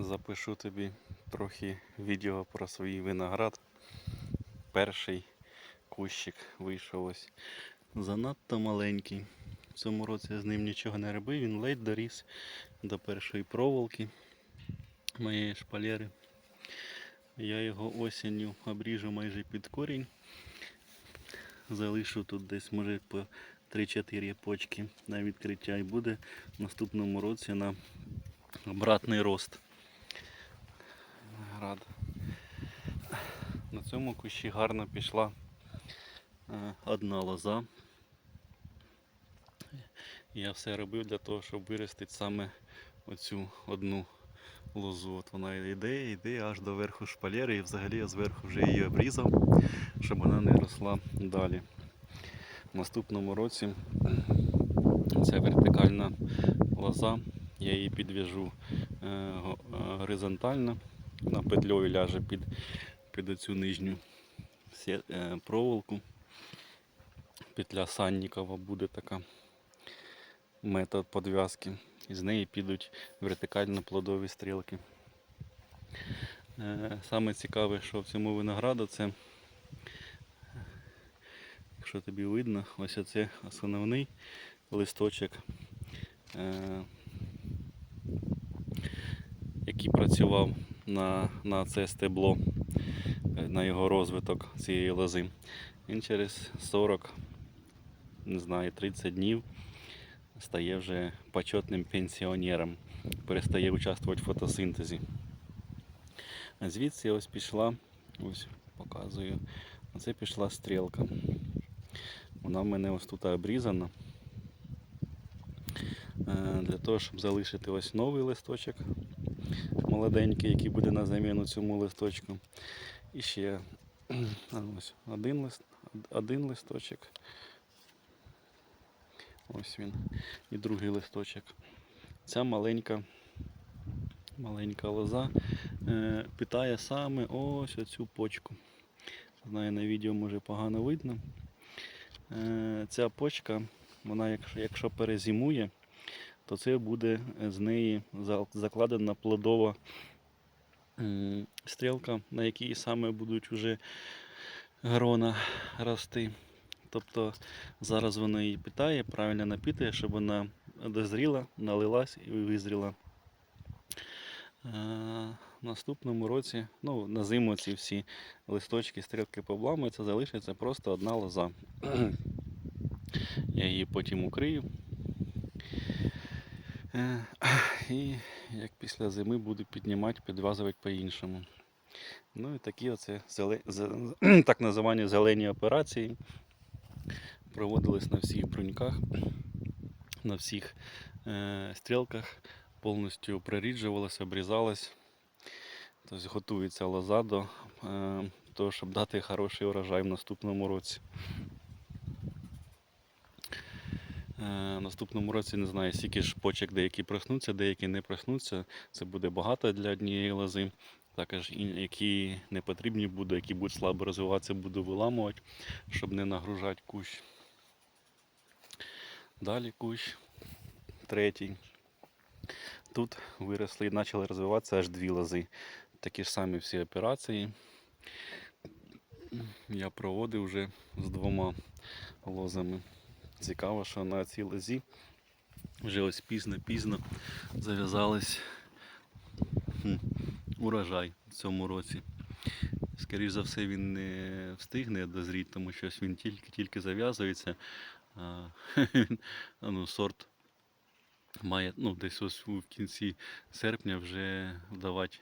Запишу тобі трохи відео про свій виноград. Перший кущик вийшов ось занадто маленький. В цьому році я з ним нічого не робив, він ледь доріс до першої проволоки моєї шпалери. Я його осінню обріжу майже під корінь. Залишу тут десь, може, по 3-4 почки на відкриття і буде в наступному році на обратний рост. Виноград. На цьому кущі гарно пішла е, одна лоза. Я все робив для того, щоб виростити саме оцю одну лозу. От вона йде, йде аж до верху шпалери, і взагалі я зверху вже її обрізав, щоб вона не росла далі. В наступному році ця вертикальна лоза, я її підв'яжу е, е, горизонтально, на петлею ляже під, під оцю нижню е, проволоку. Петля Саннікова буде така метод подв'язки. І з неї підуть вертикально плодові стрілки. Е, Саме цікаве, що в цьому винограду це, якщо тобі видно, ось оце основний листочок, е, який працював на, на це стебло, е, на його розвиток цієї лози. Він через 40, не знаю, 30 днів стає вже почетним пенсіонером, перестає участвувати в фотосинтезі. А звідси ось пішла, ось показую, оце пішла стрілка. Вона в мене ось тут обрізана. Е, Для того, щоб залишити ось новий листочок молоденький, який буде на заміну цьому листочку. І ще ось один, лист, один листочок. Ось він. І другий листочок. Ця маленька, маленька лоза е, питає саме ось оцю почку. Знаю, на відео може погано видно. Е, ця почка, вона якщо, якщо перезимує, то це буде з неї закладена плодова стрілка, на якій саме будуть вже грона рости. Тобто зараз вона її питає, правильно напітає, щоб вона дозріла, налилась і визріла. Е, В наступному році, ну, на зиму ці всі листочки, стрілки побламуються, залишиться просто одна лоза. Я її потім укрию. Е, І як після зими буду піднімати, підв'язувати по-іншому. Ну і такі оце так називані зелені операції проводились на всіх бруньках, на всіх е, стрілках, повністю приріджувалось, обрізалось. Тобто готується лоза до е, того, щоб дати хороший урожай в наступному році. Е, наступному році не знаю, скільки ж почек деякі проснуться, деякі не проснуться. Це буде багато для однієї лози. Також які не потрібні будуть, які будуть слабо розвиватися, буду виламувати, щоб не нагружати кущ. Далі кущ, третій. Тут виросли і почали розвиватися аж дві лози. Такі ж самі всі операції. Я проводив вже з двома лозами. Цікаво, що на цій лозі вже ось пізно-пізно зав'язались урожай в цьому році. Скоріше за все, він не встигне дозріти, тому що він тільки-тільки зав'язується. Ну, сорт має ну, десь ось в кінці серпня вже давати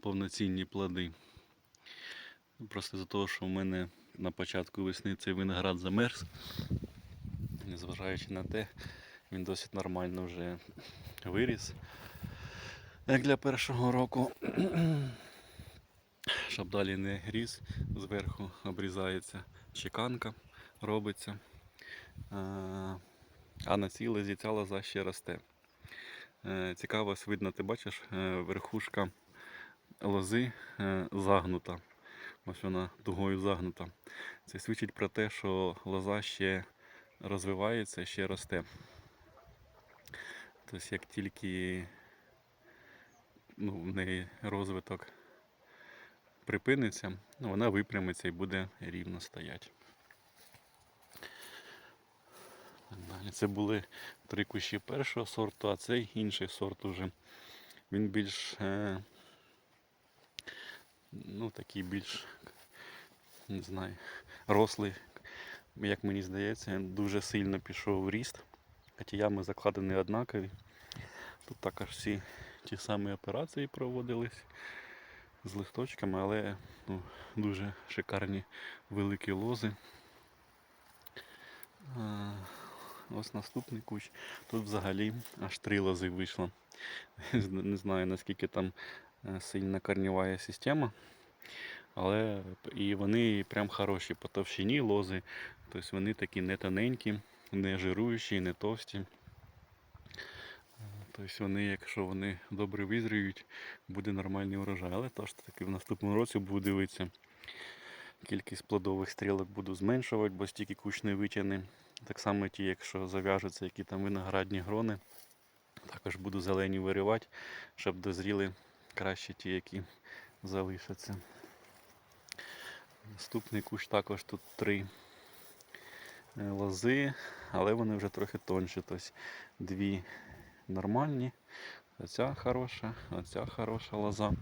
повноцінні плоди. Просто за того, що в мене на початку весни цей виноград замерз. Незважаючи на те, він досить нормально вже виріс. Як для першого року. Щоб далі не гріз, зверху обрізається чеканка, робиться. А, а на цій лозі ця лоза ще росте. Е, Цікаво, видно, ти бачиш, е, верхушка лози е, загнута. Ось вона дугою загнута. Це свідчить про те, що лоза ще розвивається, ще росте. Тобто, як тільки ну, в неї розвиток припиниться, ну, вона випрямиться і буде рівно стояти. Далі. Це були три кущі першого сорту, а цей інший сорт уже. Він більш е, ну, такий більш не знаю, рослий, як мені здається, він дуже сильно пішов в ріст. Хоча ями закладені однакові. Тут також всі ті самі операції проводились з листочками, але ну, дуже шикарні великі лози. А, Ось наступний кущ. Тут взагалі аж три лози вийшло. Не знаю наскільки там е, сильна корнєва система. Але і вони прям хороші по товщині лози. Тобто вони такі не тоненькі, не жируючі, не товсті. Тобто вони, якщо вони добре визріють, буде нормальний урожай. Але теж таки в наступному році буду дивитися. Кількість плодових стрілок буду зменшувати, бо стільки кущ не. Так само ті, якщо зав'яжуться які там виноградні грони, також буду зелені виривати, щоб дозріли краще ті, які залишаться. Наступний кущ також тут три е, лози, але вони вже трохи тонші. Тобто дві нормальні, оця хороша, оця хороша лоза,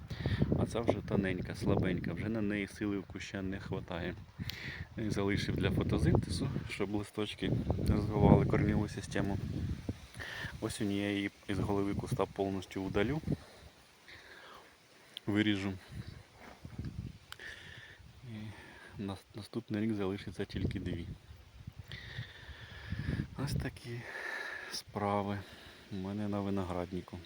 а ця вже тоненька, слабенька, вже на неї сили в куща не вистачає. Залишив для фотосинтезу, щоб листочки розвивали корневу систему. Осінь я її із голови куста повністю удалю, виріжу. На наступний рік залишиться тільки дві. Ось такі справи у мене на винограднику.